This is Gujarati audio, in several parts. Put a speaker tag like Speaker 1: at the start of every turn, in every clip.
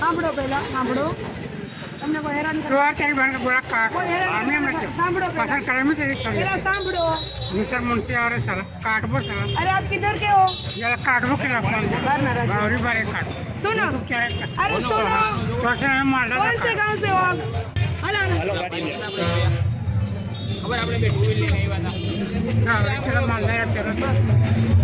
Speaker 1: સાંભળો પહેલા સાંભળો તમને કોઈ હેરાન કરે
Speaker 2: तो तेरी बहन का बुरा काट
Speaker 1: કોઈ હેરાન
Speaker 2: आने में
Speaker 1: કરે? સાંભળો
Speaker 2: पसंद
Speaker 1: પહેલા
Speaker 2: करे में तेरी चल
Speaker 1: પહેલા સાંભળો
Speaker 2: नीचे मुंशी और साला काट बो साला
Speaker 1: અરે આપ કિધર કે હો
Speaker 2: ये काट बो के लफड़ा
Speaker 1: बार नाराज है।
Speaker 2: बावरी बारे काट
Speaker 1: सुनो
Speaker 2: तू क्या है
Speaker 1: अरे सुनो
Speaker 2: तो से हमें मार डाला
Speaker 1: कौन से गांव से हो आप हलो
Speaker 2: हाँ चलो मार डाला तेरा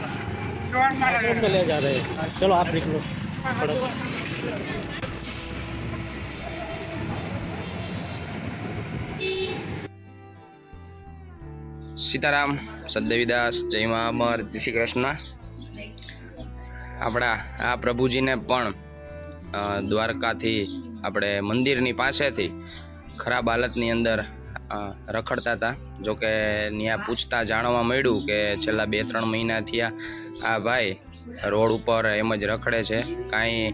Speaker 2: चोर मार रहा है ले
Speaker 3: जा रहे हैं चलो आप निकलो
Speaker 4: સીતારામ સદદેવીદાસ જય મા અમર જય શ્રી કૃષ્ણ આપણા આ પ્રભુજીને પણ અ, દ્વારકાથી આપણે મંદિરની પાસેથી ખરાબ હાલતની અંદર અ, રખડતા હતા જોકે ત્યાં પૂછતા જાણવા મળ્યું કે છેલ્લા બે ત્રણ મહિના થયા આ ભાઈ રોડ ઉપર એમ જ રખડે છે. કાંઈ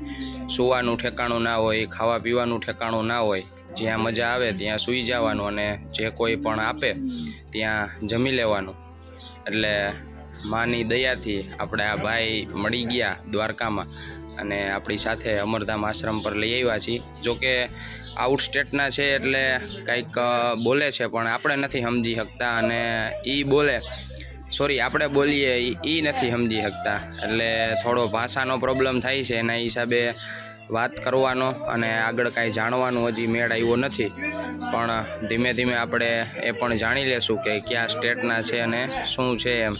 Speaker 4: સુવાનું ઠેકાણું ના હોય, ખાવા પીવાનું ઠેકાણું ના હોય, જ્યાં મજા આવે ત્યાં સૂઈ જવાનું અને જે કોઈ પણ આપે ત્યાં જમી લેવાનું. એટલે માની દયાથી આપણે આ ભાઈ મળી ગયા દ્વારકામાં અને આપણી સાથે અમરધામ આશ્રમ પર લઈ આવ્યા છીએ. જોકે આઉટ સ્ટેટના છે એટલે કંઈક બોલે છે, પણ આપણે નથી સમજી શકતા અને એ બોલે સોરી, આપણે બોલીએ એ નથી સમજી શકતા. એટલે થોડો ભાષાનો પ્રોબ્લેમ થાય છે, એના હિસાબે વાત કરવાનો અને આગળ કાંઈ જાણવાનું હજી મેળ આવ્યો નથી. પણ ધીમે ધીમે આપણે એ પણ જાણી લેશું કે કયા સ્ટેટના છે અને શું છે એમ.